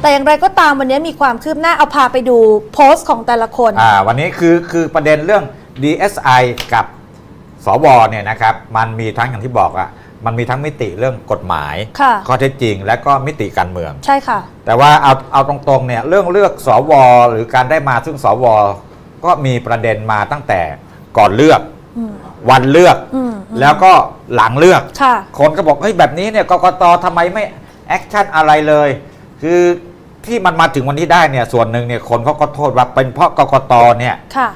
แต่อย่างไรก็ตามวันนี้มีความคืบหน้าเอาพาไปดูโพสต์ของแต่ละคน อ่าวันนี้คือคือประเด็นเรื่อง DSI กับสวเนี่ยนะครับมันมีทั้งอย่างที่บอกอะมันมีทั้งมิติเรื่องกฎหมาย ค่ะ ข้อเท็จจริง และก็มิติการเมือง ใช่ค่ะ แต่ว่าเอาเอาตรงๆเนี่ยเรื่องเลือกสวหรือการได้มาซึ่งสวก็มีประเด็นมาตั้งแต่ก่อนเลือก อืม วันเลือก อืมแล้วก็หลังเลือก ค่ะ คนก็บอกเฮ้ยแบบนี้เนี่ยกกตทำไมไม่แอคชั่นอะไรเลย คือ ที่มันมาถึงวันนี้ได้เนี่ย ส่วนหนึ่งเนี่ยคนเขาก็โทษว่าเป็นเพราะกกตเนี่ยค่ะ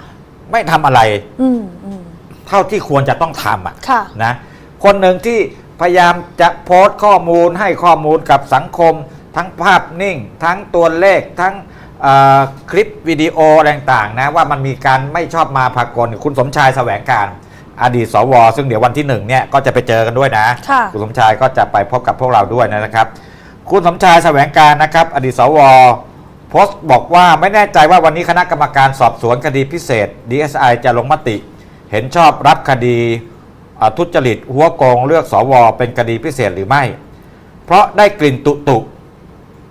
ไม่ทำอะไร อืมอืมเท่าที่ควรจะต้องทำอะค่ะ นะคนหนึ่งที่พยายามจะโพสต์ข้อมูลให้ข้อมูลกับสังคม ทั้งภาพนิ่ง ทั้งตัวเลขทั้งเอ่อคลิปวิดีโออะไรต่างๆนะว่ามันมีการไม่ชอบมาพากลคุณสมชายแสวงการอดีตสว ซึ่งเดี๋ยววันที่หนึ่งเนี่ยก็จะไปเจอกันด้วยนะค่ะคุณสมชายก็จะไปพบกับพวกเราด้วยนะครับ คุณสมชายแสวงการนะครับอดีตสวโพสต์บอกว่าไม่แน่ใจว่าวันนี้คณะกรรมการสอบสวนคดีพิเศษ DSI จะลงมติ เห็นชอบรับคดีทุจริตหัวโกงเลือกสวเป็นคดีพิเศษหรือไม่ เพราะได้กลิ่นตุตุ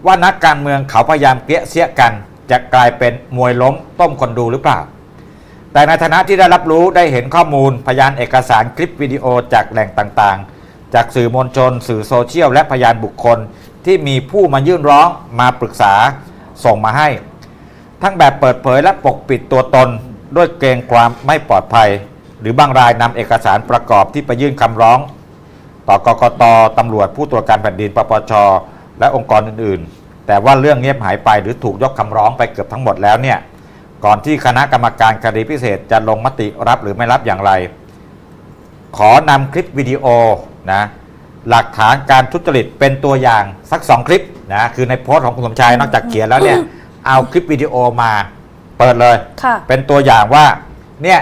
ว่านักการเมืองเขาพยายามเกลี้ยเสียกัน จะกลายเป็นมวยล้มต้มคนดูหรือเปล่า แต่ในฐานะที่ได้รับรู้ได้เห็นข้อมูลพยานเอกสารคลิปวิดีโอจากแหล่งต่างๆ จากสื่อมวลชน สื่อโซเชียลและพยานบุคคล ที่มีผู้มายื่นร้องมาปรึกษาส่งมาให้ ทั้งแบบเปิดเผยและปกปิดตัวตนด้วยเกรงความไม่ปลอดภัย หรือบางรายนำเอกสารประกอบที่ไปยื่นคำร้อง ต่อกกตตำรวจผู้ตรวจการแผ่นดินปปชและองค์กรอื่นๆ แต่ว่าเรื่องเงียบหายไปหรือถูกยกคำร้องไปเกือบทั้งหมดแล้วเนี่ยก่อนที่คณะกรรมการคดีพิเศษจะลงมติรับหรือไม่รับอย่างไร ขอนำคลิปวิดีโอนะ หลักฐานการทุจริตเป็นตัวอย่างสักสองคลิปนะคือในโพสต์ของคุณสมชายนอกจากเขียนแล้วเนี่ยเอาคลิปวิดีโอมาเปิดเลย ค่ะ เป็นตัวอย่างว่าเนี่ย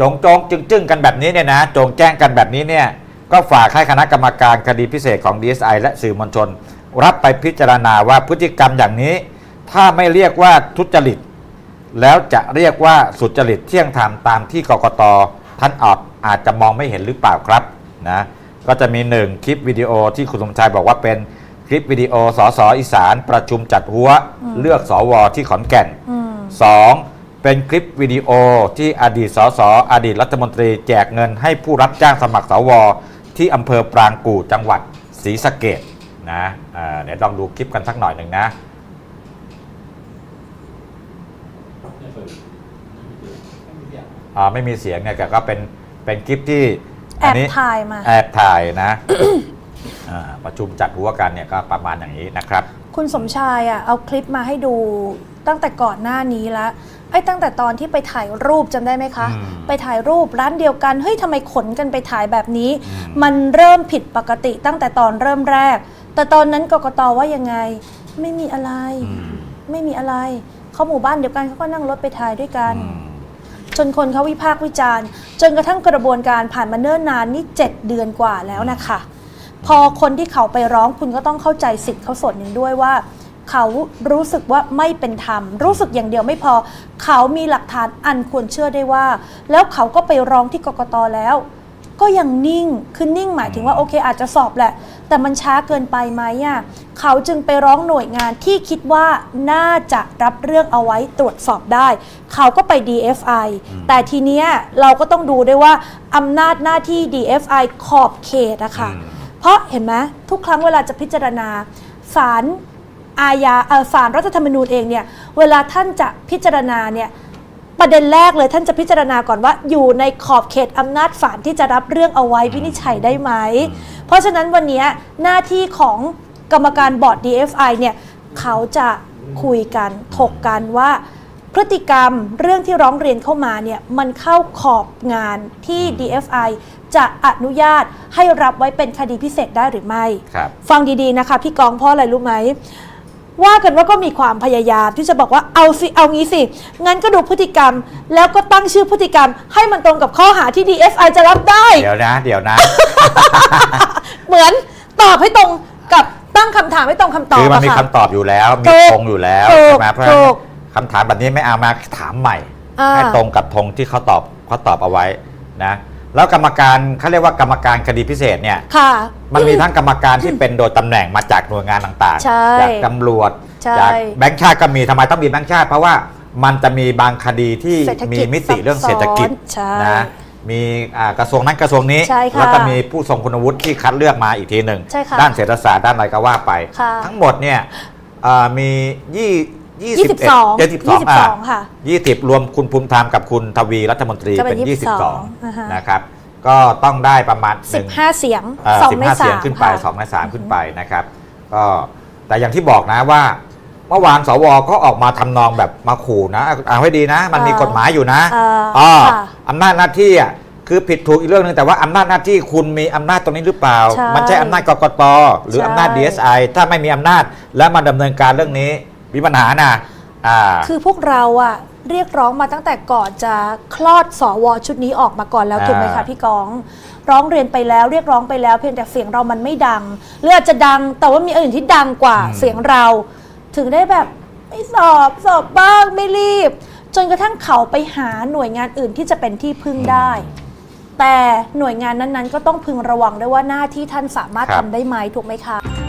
จงจงจึงจึงกันแบบนี้เนี่ยนะจงแจ้งกันแบบนี้เนี่ยก็ฝากให้คณะกรรมการคดีพิเศษของ DSI และสื่อมวลชน รับไปพิจารณาว่าพฤติกรรมอย่างนี้ ถ้าไม่เรียกว่าทุจริต แล้วจะเรียกว่าสุจริตเที่ยงธรรมตามที่กกตท่านอาจอาจจะมองไม่เห็นหรือเปล่าครับนะ ก็จะมีหนึ่งคลิปวิดีโอที่คุณสมชายบอกว่าเป็นคลิปวิดีโอสสอีสานประชุมจัดหัวเลือกสวที่ขอนแก่นอืม 2. เป็นคลิปวิดีโอที่อดีตสสอดีตรัฐมนตรีแจกเงินให้ผู้รับจ้างสมัครสวที่อำเภอปรางกู่จังหวัดศรีสะเกดนะอ่าเดี๋ยวลองดูคลิปกันสักหน่อยหนึ่งนะอ่าไม่มีเสียงเนี่ยแต่ก็เป็นเป็นคลิปที่ แอบนี้ถ่ายมา แอบถ่ายนะ อ่าประชุมจัดหัวกันเนี่ยก็ประมาณอย่างนี้นะครับ คุณสมชายอะเอาคลิปมาให้ดูตั้งแต่ก่อนหน้านี้แล้วไอ้ตั้งแต่ตอนที่ไปถ่ายรูปจำได้ไหมคะ อืมไปถ่ายรูปร้านเดียวกันเฮ้ยทำไมขนกันไปถ่ายแบบนี้ อืม มันเริ่มผิดปกติตั้งแต่ตอนเริ่มแรก แต่ตอนนั้นกกตว่ายังไง ไม่มีอะไร อืมไม่มีอะไรเขาหมู่บ้านเดียวกันเขาก็นั่งรถไปถ่ายด้วยกัน อืม จนคนเขาวิพากษ์วิจารณ์ จนกระทั่งกระบวนการผ่านมาเนิ่นนานนี่ 7 เดือนกว่าแล้วนะคะ พอคนที่เขาไปร้องคุณก็ต้องเข้าใจสิทธิ์เขาส่วนหนึ่งด้วยว่า เขารู้สึกว่าไม่เป็นธรรม รู้สึกอย่างเดียวไม่พอ เขามีหลักฐานอันควรเชื่อได้ว่า แล้วเขาก็ไปร้องที่กกตแล้ว ก็ยังนิ่งคือนิ่งหมายถึงว่าโอเคอาจจะสอบแหละ แต่มันช้าเกินไปไหมอะ เขาจึงไปร้องหน่วยงานที่คิดว่าน่าจะรับเรื่องเอาไว้ตรวจสอบได้ เขาก็ไป DFI แต่ทีเนี้ยเราก็ต้องดูด้วยว่าอำนาจหน้าที่ DFI ขอบเขตอะค่ะอืมเพราะเห็นไหมทุกครั้งเวลาจะพิจารณาศาลอาญาเอ่อศาลรัฐธรรมนูญเองเนี่ยเวลาท่านจะพิจารณาเนี่ยประเด็นแรกเลยท่านจะพิจารณาก่อนว่า อยู่ในขอบเขตอำนาจศาลที่จะรับเรื่องเอาไว้วินิจฉัยได้ไหม เพราะฉะนั้นวันเนี้ยหน้าที่ของ กรรมการบอร์ด DFI เนี่ยเขาจะคุยกันถกกันว่าพฤติกรรมเรื่องที่ร้องเรียนเข้ามาเนี่ยมันเข้าขอบงานที่ DFI จะอนุญาตให้รับไว้เป็นคดีพิเศษได้หรือไม่ครับฟังดีๆนะคะ พี่กองเพราะอะไรรู้ไหม ว่ากันว่าก็มีความพยายามที่จะบอกว่าเอาสิเอางี้สิ งั้นก็ดูพฤติกรรม แล้วก็ตั้งชื่อพฤติกรรม ให้มันตรงกับข้อหาที่ DFI จะรับได้ เดี๋ยวนะ เดี๋ยวนะ เหมือนตอบให้ตรงกับ ตั้งคำถามให้ตรงคำตอบคือมันอะมีค่ะคำตอบอยู่แล้ว มีถูกธงอยู่แล้วถูกใช่ไหมเพราะฉะถูนั้นก คำถามแบบนี้ไม่เอามาถามใหม่ อ่า ให้ตรงกับธงที่เขาตอบเขาตอบเอาไว้นะ แล้วกรรมการเขาเรียกว่ากรรมการคดีพิเศษเนี่ย ค่ะ มันมีทั้งกรรมการที่เป็นโดยตำแหน่งมาจากหน่วยงานต่างใช่จากตำรวจ ใช่จากแบงค์ชาติก็มีทำไมต้องมีแบงค์ชาติ เพราะว่ามันจะมีบางคดีที่เศรษฐมีกิจมิติเรื่องเศรษฐกิจซับซ้อนใช่ นะ มีอ่ากระทรวงนั้นกระทรวงนี้ ใช่ค่ะแล้วก็มีผู้ทรงคุณวุฒิที่คัดเลือกมาอีกทีหนึ่งใช่ค่ะด้านเศรษฐศาสตร์ด้านอะไรก็ว่าไป ค่ะทั้งหมดเนี่ยอ่ามียี่ยี่สิบ22เอ็ดยี่สิบสองอะ22ค่ะยี่สิบรวมคุณภูมิธรรมกับคุณทวีรัฐมนตรีก็เป็เป็นนยี่สิบสอง22อ่าฮะ นะครับก็ต้องได้ประมาณหนึ่ง 15 เสียงเอ่อสองสิบในห้าสาเสียงมขึ้นไปค่ะสองในสามขึ้นไปนะครับ ก็แต่อย่างที่บอกนะว่า เมื่อวานสวก็ออกมาทำนองแบบมาขู่นะเอาให้ดีนะ มันมีเอ่อกฎหมายอยู่นะเอ่ออ๋อค่ะอำนาจหน้าที่อะคือผิดถูกอีกเรื่องหนึงแต่ว่าอำนาจหน้าที่คุณมีอำนาจตรงนี้หรือเปล่าใช่มันใช่อำนาจกกตหรือใช่อำนาจ DSI ถ้าไม่มีอำนาจแล้วมาดำเนินการเรื่องนี้มีปัญหานะอ่าคือพวกเราอะเรียกร้องมาตั้งแต่ก่อนจะคลอดสวชุดนี้ออกมาก่อนแล้วอ่าถูกไหมคะพี่กอง ร้องเรียนไปแล้วเรียกร้องไปแล้วเพียงแต่เสียงเรามันไม่ดังหรืออาจจะดังแต่ว่ามีอื่นที่ดังกว่าเสียงเรา ถึงได้แบบไม่สอบสอบบ้างไม่รีบ จนกระทั่งเขาไปหาหน่วยงานอื่นที่จะเป็นที่พึ่งได้ แต่หน่วยงานนั้นๆ ก็ต้องพึงระวังด้วยว่าหน้าที่ท่านสามารถครับ ทำได้ไหมถูกไหมคะ